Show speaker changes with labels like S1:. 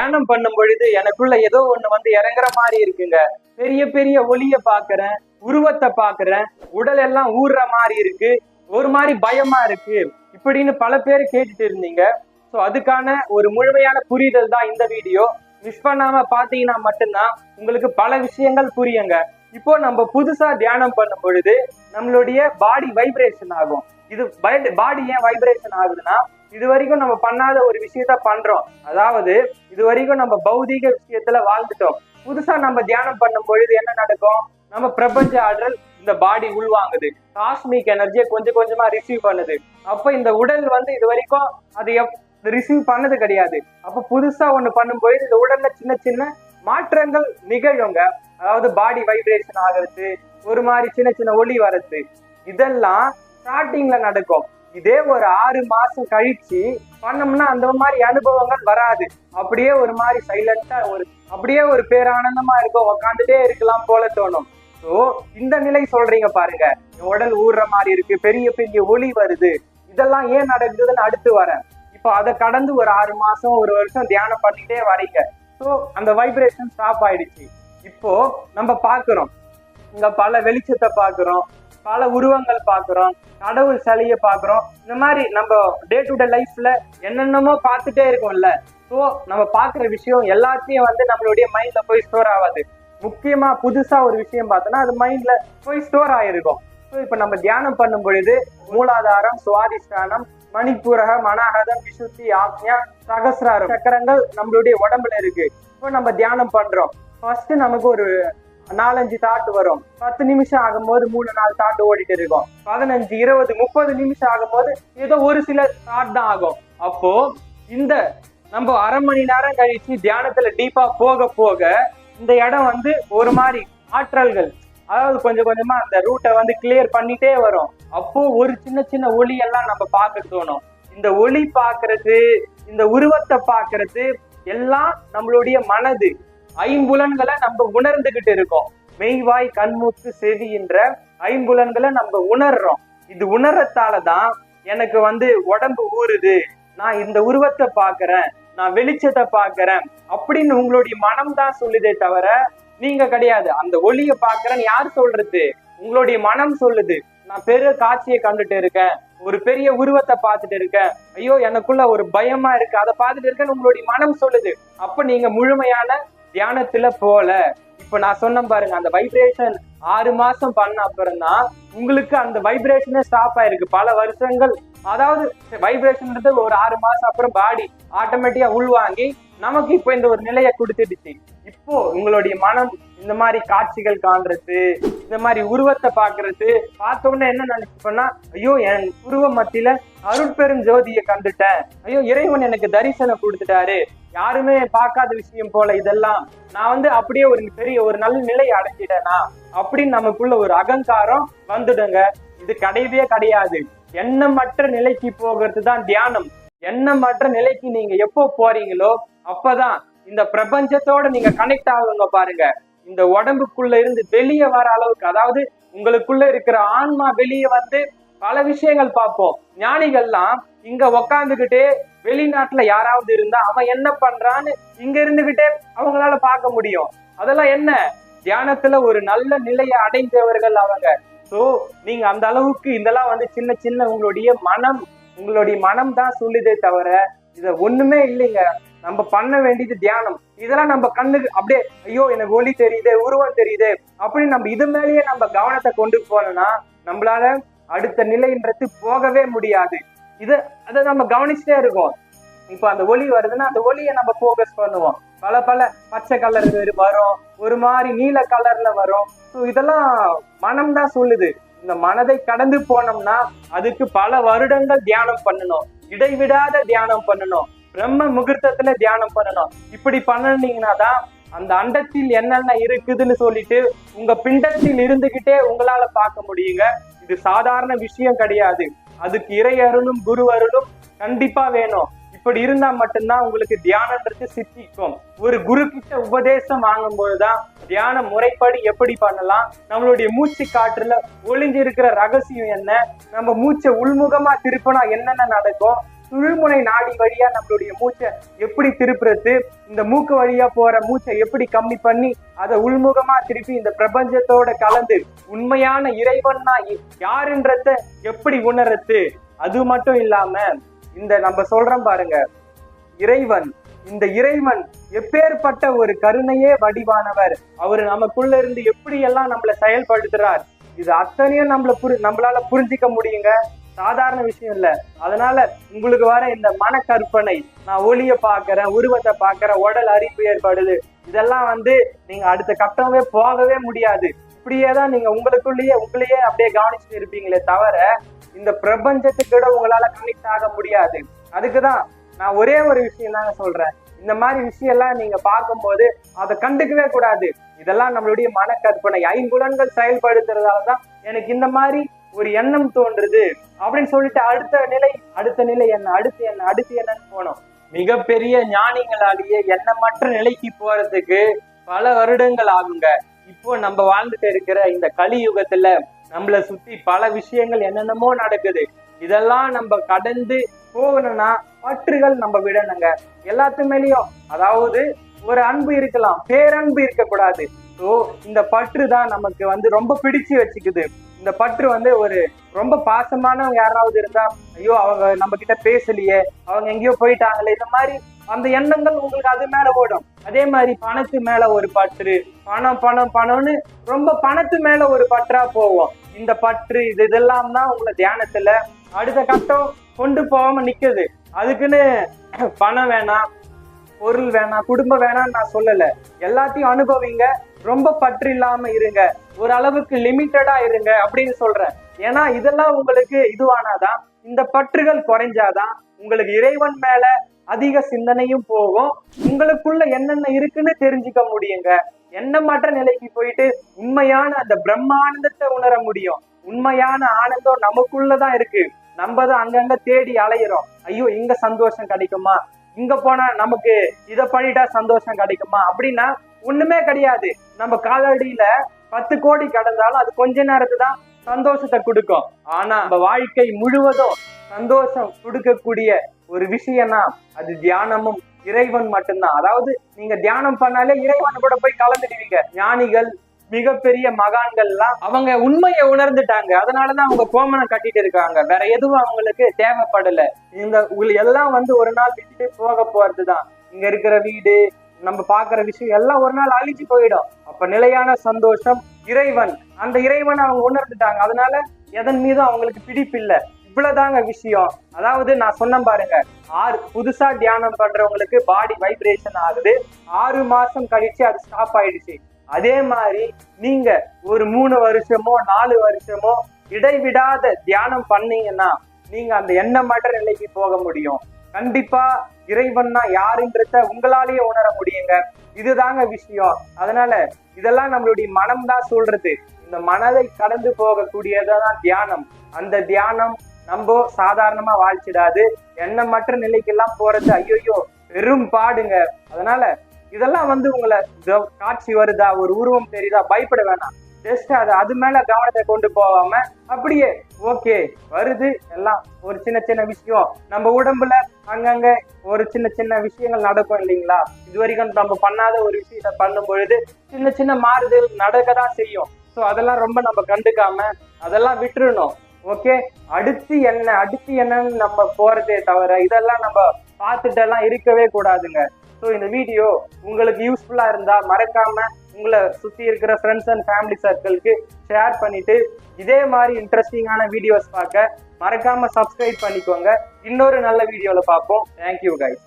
S1: தியானம் பண்ணும் பொழுது எனக்குள்ள ஏதோ ஒண்ணு வந்து இறங்குற மாதிரி இருக்குங்க. பெரிய பெரிய ஒளிய பாக்குறேன் உருவத்தை பாக்குறேன் உடல் எல்லாம் ஊறுற மாதிரி இருக்கு ஒரு மாதிரி பயமா இருக்கு இப்படின்னு பல பேர் கேட்டுட்டு இருந்தீங்க. ஸோ அதுக்கான ஒரு முழுமையான புரிதல் தான் இந்த வீடியோ. மிஸ் பண்ணாம பாத்தீங்கன்னா மட்டும்தான் உங்களுக்கு பல விஷயங்கள் புரியுங்க. இப்போ நம்ம புதுசா தியானம் பண்ணும் பொழுது நம்மளுடைய பாடி வைப்ரேஷன் ஆகும். இது பாடி ஏன் வைப்ரேஷன் ஆகுதுன்னா இது வரைக்கும் நம்ம பண்ணாத ஒரு விஷயத்த பண்றோம். அதாவது இது வரைக்கும் நம்ம பௌதீக விஷயத்துல வாழ்ந்துட்டோம். புதுசா நம்ம தியானம் பண்ணும் பொழுது என்ன நடக்கும்? நம்ம பிரபஞ்ச ஆற்றல் இந்த பாடி உள்வாங்குது. காஸ்மிக் எனர்ஜியை கொஞ்சம் கொஞ்சமா ரிசீவ் பண்ணுது. அப்ப இந்த உடல் வந்து இது வரைக்கும் அது ரிசீவ் பண்ணது கிடையாது. அப்ப புதுசா ஒண்ணு பண்ணும்போது இந்த உடல்ல சின்ன சின்ன மாற்றங்கள் நிகழுங்க. அதாவது பாடி வைப்ரேஷன் ஆகிறது ஒரு மாதிரி சின்ன சின்ன ஒளி வர்றது இதெல்லாம் ஸ்டார்டிங்ல நடக்கும். இதே ஒரு ஆறு மாசம் கழிச்சு பண்ணோம்னா அந்த மாதிரி அனுபவங்கள் வராது. அப்படியே ஒரு மாதிரி சைலண்டா ஒரு அப்படியே ஒரு பேரானந்தமா இருக்கும். உக்காந்துட்டே இருக்கலாம் போல தோணும். ஸோ இந்த நிலை சொல்றீங்க பாருங்க. உடல் ஊறுற மாதிரி இருக்கு பெரிய பெரிய ஒளி வருது. இதெல்லாம் ஏன் நடக்குதுன்னு அடுத்து வரேன். இப்போ அதை கடந்து ஒரு ஆறு மாசம் ஒரு வருஷம் தியானம் பண்ணிட்டே வரீங்க. ஸோ அந்த வைப்ரேஷன் ஸ்டாப் ஆயிடுச்சு. இப்போ நம்ம பாக்குறோம் இங்க பல வெளிச்சத்தை பாக்குறோம் பல உருவங்கள் பார்க்குறோம் கடவுள் சிலையை பார்க்குறோம். இந்த மாதிரி நம்ம டே டு டே லைஃப்ல என்னென்னமோ பார்த்துட்டே இருக்கோம்ல. ஸோ நம்ம பார்க்குற விஷயம் எல்லாத்தையும் வந்து நம்மளுடைய மைண்ட்ல போய் ஸ்டோர் ஆகாது. முக்கியமா புதுசா ஒரு விஷயம் பார்த்தோன்னா அது மைண்ட்ல போய் ஸ்டோர் ஆகிருக்கும் ஸோ இப்போ நம்ம தியானம் பண்ணும் பொழுது மூலாதாரம் சுவாதிஷ்டானம் மணிப்பூரக மனாகதம் விசுத்தி ஆக்ஞா சகசிராரம் சக்கரங்கள் நம்மளுடைய உடம்புல இருக்கு. இப்போ நம்ம தியானம் பண்றோம். ஃபர்ஸ்ட் நமக்கு ஒரு நாலஞ்சு தாட் வரும். பத்து நிமிஷம் ஆகும்போது மூணு நாலு தாட் ஓடிட்டு இருக்கும். பதினஞ்சு இருபது முப்பது நிமிஷம் ஆகும்போது ஏதோ ஒரு சில தாட் தான் ஆகும். அப்போ இந்த நம்ம அரை மணி நேரம் கழிச்சு தியானத்துல டீப்பா போக போக இந்த இடம் வந்து ஒரு மாதிரி ஆற்றல்கள் அதாவது கொஞ்சம் கொஞ்சமா அந்த ரூட்டை வந்து கிளியர் பண்ணிட்டே வரும். அப்போ ஒரு சின்ன சின்ன ஒளி எல்லாம் நம்ம பார்க்க தோணும். இந்த ஒளி பார்க்கிறது இந்த உருவத்தை பார்க்கிறது எல்லாம் நம்மளுடைய மனது. ஐம்புலன்களை நம்ம உணர்ந்துகிட்டு இருக்கோம். மெய்வாய் கண்மூத்து செவி என்ற ஐம்புலன்களை நம்ம உணர்றோம். இது உணர்றதால தான் எனக்கு வந்து உடம்பு ஊறுது. நான் இந்த உருவத்தை பார்க்கறேன். நான் வெளிச்சத்தை பாக்குறேன் அப்படின்னு உங்களுடைய மனம் தான் சொல்லுதே தவிர நீங்க கிடையாது. அந்த ஒளிய பாக்குறேன்னு யார் சொல்றது? உங்களுடைய மனம் சொல்லுது. நான் பெரிய காட்சியை கண்டுட்டு இருக்கேன். ஒரு பெரிய உருவத்தை பார்த்துட்டு இருக்கேன். ஐயோ எனக்குள்ள ஒரு பயமா இருக்கு. அதை பார்த்துட்டு இருக்கேன்னு உங்களுடைய மனம் சொல்லுது. அப்ப நீங்க முழுமையான தியானத்துல போல. இப்ப நான் சொன்ன பாருங்க அந்த வைப்ரேஷன் ஆறு மாசம் பண்ண அப்புறம் தான் உங்களுக்கு அந்த வைப்ரேஷனே ஸ்டாப் ஆயிருக்கு. பல வருஷங்கள் அதாவது வைப்ரேஷன்ன்றது ஒரு ஆறு மாசம் அப்புறம் பாடி ஆட்டோமேட்டிக்கா உள்வாங்கி நமக்கு இப்போ இந்த ஒரு நிலையை கொடுத்துடுச்சு. இப்போ உங்களுடைய மனம் இந்த மாதிரி காட்சிகள் காண்றது இந்த மாதிரி உருவத்தை பாக்குறது பார்த்த உடனே என்ன நினைச்சுப்பேன்னா ஐயோ என் உருவ மத்தியில அருட்பெரும் ஜோதியை கண்டுட்டேன். ஐயோ இறைவன் எனக்கு தரிசனம் கொடுத்துட்டாரு. யாருமே பார்க்காத விஷயம் போல இதெல்லாம். நான் வந்து அப்படியே ஒரு பெரிய ஒரு நல்ல நிலையை அடைஞ்சிட்டேனா? அப்படின்னு நமக்குள்ள ஒரு அகங்காரம் வந்துடுங்க. இது கிடையவே கிடையாது. எண்ணமற்ற நிலைக்கு போகிறது தான் தியானம். எண்ணமற்ற நிலைக்கு நீங்க எப்போ போறீங்களோ அப்பதான் இந்த பிரபஞ்சத்தோட நீங்க கனெக்ட் ஆகுங்க பாருங்க. இந்த உடம்புக்குள்ள இருந்து வெளியே வர அளவுக்கு அதாவது உங்களுக்குள்ள இருக்கிற ஆன்மா வெளியே வந்து பல விஷயங்கள் பார்ப்போம். ஞானிகள்லாம் இங்க உக்காந்துகிட்டே வெளிநாட்டுல யாராவது இருந்தா அவன் என்ன பண்றான்னு இங்க இருந்துகிட்டே அவங்களால பார்க்க முடியும். அதெல்லாம் என்ன? தியானத்துல ஒரு நல்ல நிலையை அடைந்தவர்கள் அவங்க. ஸோ நீங்க அந்த அளவுக்கு இதெல்லாம் வந்து சின்ன சின்ன உங்களுடைய மனம் உங்களுடைய மனம் தான் சொல்லுதே தவிர இத ஒண்ணுமே இல்லைங்க. நம்ம பண்ண வேண்டியது தியானம். இதெல்லாம் நம்ம கண்ணுக்கு அப்படியே ஐயோ எனக்கு ஒளி தெரியுது உருவம் தெரியுது அப்படின்னு நம்ம இது மேலேயே நம்ம கவனத்தை கொண்டு போனோம்னா நம்மளால அடுத்த நிலைன்றது போகவே முடியாது. இது அதை நம்ம கவனிச்சுட்டே இருக்கோம். இப்போ அந்த ஒளி வருதுன்னா அந்த ஒளியை நம்ம ஃபோக்கஸ் பண்ணுவோம். பல பல பச்சை கலர் வரும். ஒரு மாதிரி நீல கலர்ல வரும். ஸோ இதெல்லாம் மனம் தான் சொல்லுது. இந்த மனதை கடந்து போனோம்னா அதுக்கு பல வருடங்கள் தியானம் பண்ணணும். இடைவிடாத தியானம் பண்ணணும். பிரம்ம முகூர்த்தத்துல தியானம் பண்ணணும். இப்படி பண்ணினீங்கன்னா தான் அந்த அண்டத்தில் என்னென்ன இருக்குதுன்னு சொல்லிட்டு உங்க பிண்டத்தில் இருந்துகிட்டே உங்களால பார்க்க முடியுங்க. இது சாதாரண விஷயம் கிடையாது. அதுக்கு இறை அருளும் குரு அருளும் கண்டிப்பா வேணும். இப்படி இருந்தா மட்டும்தான் உங்களுக்கு தியானன்றது சித்திக்கும். ஒரு குரு கிட்ட உபதேசம் வாங்கும் போதுதான் தியான முறைப்படி எப்படி பண்ணலாம் நம்மளுடைய மூச்சு காற்றுல ஒளிஞ்சிருக்கிற ரகசியம் என்ன நம்ம மூச்சை உள்முகமா திருப்பினா என்னென்ன நடக்கும் சுழுமுனை நாடி வழியா நம்மளுடைய மூச்சை எப்படி திருப்புறது இந்த மூக்கு வழியா போற மூச்சை எப்படி கம்மி பண்ணி அதை உள்முகமா திருப்பி இந்த பிரபஞ்சத்தோட கலந்து உண்மையான இறைவன்னா யாருன்றத எப்படி உணரத்து அது மட்டும் இல்லாம இந்த நம்ம சொல்றோம் பாருங்க இறைவன் இந்த இறைவன் எப்பேற்பட்ட ஒரு கருணையே வடிவானவர். அவர் நமக்குள்ள இருந்து எப்படி எல்லாம் நம்மள செயல்படுத்துறார் இது அத்தனையும் நம்மள புரி நம்மளால புரிஞ்சிக்க முடியுங்க. சாதாரண விஷயம் இல்ல. அதனால உங்களுக்கு வர இந்த மனக்கற்பனை நான் ஒளிய பாக்குறேன் உருவத்தை பாக்குறேன் உடல் அரிப்பு ஏற்படுது. இதெல்லாம் வந்து நீங்க அடுத்த கட்டமே போகவே முடியாது. இப்படியே தான் நீங்க உங்களுக்குள்ளேயே உங்களையே அப்படியே கவனிச்சுட்டு இருப்பீங்களே தவிர இந்த பிரபஞ்சத்துக்கிட உங்களால கனெக்ட் ஆக முடியாது. அதுக்குதான் நான் ஒரே ஒரு விஷயம் தாங்க சொல்றேன். இந்த மாதிரி விஷயம் எல்லாம் நீங்க பார்க்கும்போது அதை கண்டுக்கவே கூடாது. இதெல்லாம் நம்மளுடைய மனக்கற்பனை ஐம்புலன்கள் செயல்படுத்துறதால தான் எனக்கு இந்த மாதிரி ஒரு எண்ணம் தோன்றுது அப்படின்னு சொல்லிட்டு அடுத்த நிலை அடுத்த நிலை என்ன? அடுத்து என்ன? அடுத்து என்னன்னு போனோம். மிகப்பெரிய ஞானிகளாலேயே எண்ணமற்ற நிலைக்கு போறதுக்கு பல வருடங்கள் ஆகுங்க. இப்போ நம்ம வாழ்ந்துட்டு இருக்கிற இந்த கலியுகத்துல நம்மள சுத்தி பல விஷயங்கள் என்னென்னமோ நடக்குது. இதெல்லாம் நம்ம கடந்து போகணும்னா பற்றுகள் நம்ம விடணுங்க. எல்லாத்து மேலேயும் அதாவது ஒரு அன்பு இருக்கலாம் பேரன்பு இருக்கக்கூடாது. ஸோ இந்த பற்று தான் நமக்கு வந்து ரொம்ப பிடிச்சு வச்சுக்குது. இந்த பற்று வந்து ஒரு ரொம்ப பாசமானவங்க யாராவது இருந்தா ஐயோ அவங்க நம்ம கிட்ட பேசலையே அவங்க எங்கேயோ போயிட்டாங்களே இந்த மாதிரி அந்த எண்ணங்கள் உங்களுக்கு அது மேல ஓடும். அதே மாதிரி பணத்து மேல ஒரு பற்று. பணம் பணம் பணம்னு ரொம்ப பணத்து மேல ஒரு பற்றா போவோம். இந்த பற்று இது இதெல்லாம் தான் உங்களை தியானத்துல அடுத்த கட்டம் கொண்டு போகாம நிக்குது. அதுக்குன்னு பணம் வேணாம் பொருள் வேணாம் குடும்பம் வேணாம்னு நான் சொல்லல. எல்லாத்தையும் அனுபவிங்க. ரொம்ப பற்று இல்லாம இருங்க. ஒரு அளவுக்கு லிமிட்டடா இருங்க அப்படின்னு சொல்றேன். ஏன்னா இதெல்லாம் உங்களுக்கு இதுவானாதான் இந்த பற்றுகள் குறைஞ்சாதான் உங்களுக்கு இறைவன் மேல அதிக சிந்தனையும் போகும். உங்களுக்குள்ள என்னென்ன இருக்குன்னு தெரிஞ்சுக்க முடியுங்க. எண்ணமற்ற நிலைக்கு போயிட்டு உண்மையான அந்த பிரம்மானந்தத்தை உணர முடியும். உண்மையான ஆனந்தம் நமக்குள்ளதான் இருக்கு. நம்ம தான் அங்கங்க தேடி அலையிறோம். ஐயோ இங்க சந்தோஷம் கிடைக்குமா? இங்க போனா நமக்கு இதை பண்ணிட்டா சந்தோஷம் கிடைக்குமா? அப்படின்னா ஒண்ணுமே கிடையாது. நம்ம காலடியில பத்து கோடி கடந்தாலும் அது கொஞ்ச நேரத்து தான் சந்தோஷத்தை கொடுக்கும். ஆனா நம்ம வாழ்க்கை முழுவதும் சந்தோஷம் கொடுக்கக்கூடிய ஒரு விஷயம்னா அது தியானமும் இறைவன் மட்டும்தான். அதாவது நீங்க தியானம் பண்ணாலே இறைவன் கூட போய் கலந்துடுவீங்க. ஞானிகள் மிகப்பெரிய மகான்கள்லாம் அவங்க உண்மையை உணர்ந்துட்டாங்க. அதனாலதான் அவங்க கோமனம் கட்டிட்டு இருக்காங்க. வேற எதுவும் அவங்களுக்கு தேவைப்படல. இந்த எல்லாம் வந்து ஒரு நாள் விட்டுட்டு போக போறதுதான். இங்க இருக்கிற வீடு நம்ம பாக்குற விஷயம் எல்லாம் ஒரு நாள் அழிஞ்சு போயிடும். அப்ப நிலையான சந்தோஷம் இறைவன். அந்த இறைவனை அவங்க உணர்ந்துட்டாங்க. அதனால எதன் மீதும் அவங்களுக்கு பிடிப்பில்லை இவ்வளவுதாங்க விஷயம். அதாவது நான் சொன்னேன் பாருங்க ஆறு புதுசா தியானம் பண்றவங்களுக்கு பாடி வைப்ரேஷன் ஆகுது. ஆறு மாசம் கழிச்சு அது ஸ்டாப் ஆயிடுச்சு. அதே மாதிரி நீங்க ஒரு மூணு வருஷமோ நாலு வருஷமோ இடைவிடாத தியானம் பண்ணீங்கன்னா நீங்க அந்த எண்ணமற்ற நிலைக்கு போக முடியும். கண்டிப்பா இறைவன்னா யாருன்றத உங்களாலேயே உணர முடியுங்க. இதுதாங்க விஷயம். அதனால இதெல்லாம் நம்மளுடைய மனம் தான் சொல்றது. இந்த மனதை கடந்து போகக்கூடியதான் தியானம். அந்த தியானம் நம்ம சாதாரணமா வாழ்ச்சிடாது. எண்ணமற்ற நிலைக்கெல்லாம் போறது? ஐயோயோ பெரும் பாடுங்க. அதனால இதெல்லாம் வந்து உங்களை காட்சி வருதா? ஒரு உருவம் தெரியுதா? பயப்பட வேணாம். ஜஸ்ட் அது அது மேல கவனத்தை கொண்டு போகாம அப்படியே ஓகே வருது. எல்லாம் ஒரு சின்ன சின்ன விஷயம். நம்ம உடம்புல அங்கங்க ஒரு சின்ன சின்ன விஷயங்கள் நடக்கும் இல்லைங்களா? இது வரைக்கும் நம்ம பண்ணாத ஒரு விஷயத்த பண்ணும் பொழுது சின்ன சின்ன மாறுதல் நடக்க தான் செய்யும். ஸோ அதெல்லாம் ரொம்ப நம்ம கண்டுக்காம அதெல்லாம் விட்டுருணும் ஓகே அடுத்து என்ன? அடுத்து என்னன்னு நம்ம போறதே தவிர இதெல்லாம் நம்ம பார்த்துட்டு எல்லாம் இருக்கவே கூடாதுங்க. ஸோ இந்த வீடியோ உங்களுக்கு யூஸ்ஃபுல்லா இருந்தா மறக்காம உங்களை சுத்தி இருக்கிற ஃப்ரெண்ட்ஸ் அண்ட் ஃபேமிலி சர்க்கிள்க்கு ஷேர் பண்ணிட்டு இதே மாதிரி இன்ட்ரெஸ்டிங்கான வீடியோஸ் பார்க்க மறக்காம சப்ஸ்கிரைப் பண்ணிக்கோங்க. இன்னொரு நல்ல வீடியோவில் பார்ப்போம். Thank you guys